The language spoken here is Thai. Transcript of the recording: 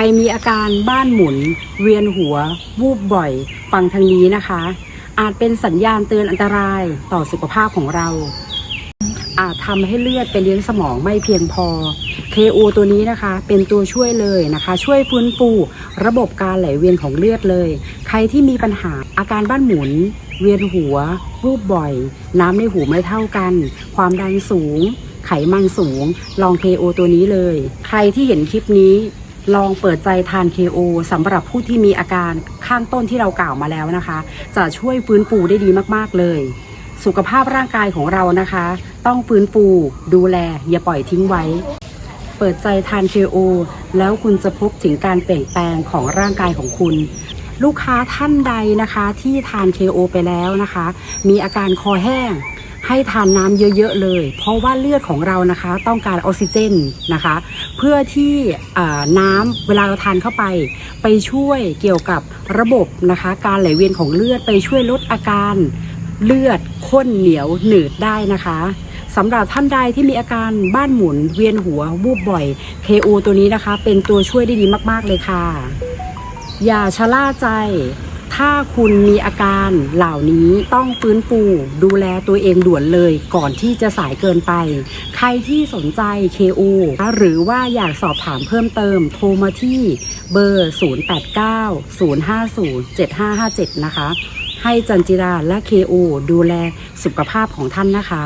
ครมีอาการบ้านหมุน เวียนหัว วูบบ่อย ฟังทางนี้นะคะ อาจเป็นสัญญาณเตือนอันตรายต่อสุขภาพของเรา อาจทำให้เลือดไปเลี้ยงสมองไม่เพียงพอ KO ตัวนี้นะคะ เป็นตัวช่วยเลยนะคะ ช่วยฟื้นฟูระบบการไหลเวียนของเลือดเลย ใครที่มีปัญหาอาการบ้านหมุน เวียนหัว วูบบ่อย น้ำในหูไม่เท่ากัน ความดันสูง ไขมันสูง ลอง KO ตัวนี้เลย ใครที่เห็นคลิปนี้ ลองเปิดใจทาน KO สำหรับผู้ที่มีอาการข้างต้นที่เรากล่าวมาแล้วนะคะ จะช่วยฟื้นฟูได้ดีมากๆเลย สุขภาพร่างกายของเรานะคะ ต้องฟื้นฟูดูแล อย่าปล่อยทิ้งไว้ เปิดใจทาน KO แล้วคุณจะพบถึงการเปลี่ยนแปลงของร่างกายของคุณลูกค้าท่านใดนะคะที่ทาน KO ไปแล้วนะคะ มีอาการคอแห้ง ให้ทานน้ำเยอะๆเลย เพราะว่าเลือดของเรานะคะ ต้องการออกซิเจนนะคะ เพื่อที่น้ำเวลาเราทานเข้าไป ไปช่วยเกี่ยวกับระบบนะคะ การไหลเวียนของเลือดไปช่วยลดอาการเลือดข้นเหนียวหนืดได้นะคะสำหรับท่านใดที่มีอาการบ้านหมุนเวียนหัววูบบ่อย KO ตัวนี้นะคะ เป็นตัวช่วยได้ดีมาก ๆ เลยค่ะ อย่าชะล่าใจ ถ้าคุณมีอาการเหล่านี้ต้องฟื้นฟูดูแลตัวเองด่วนเลยก่อนที่จะสายเกินไป ใครที่สนใจ KO หรือว่าอยากสอบถามเพิ่มเติมโทรมาที่เบอร์ 089-050-7557 นะคะ ให้จันจิราและ KO ดูแลสุขภาพของท่านนะคะ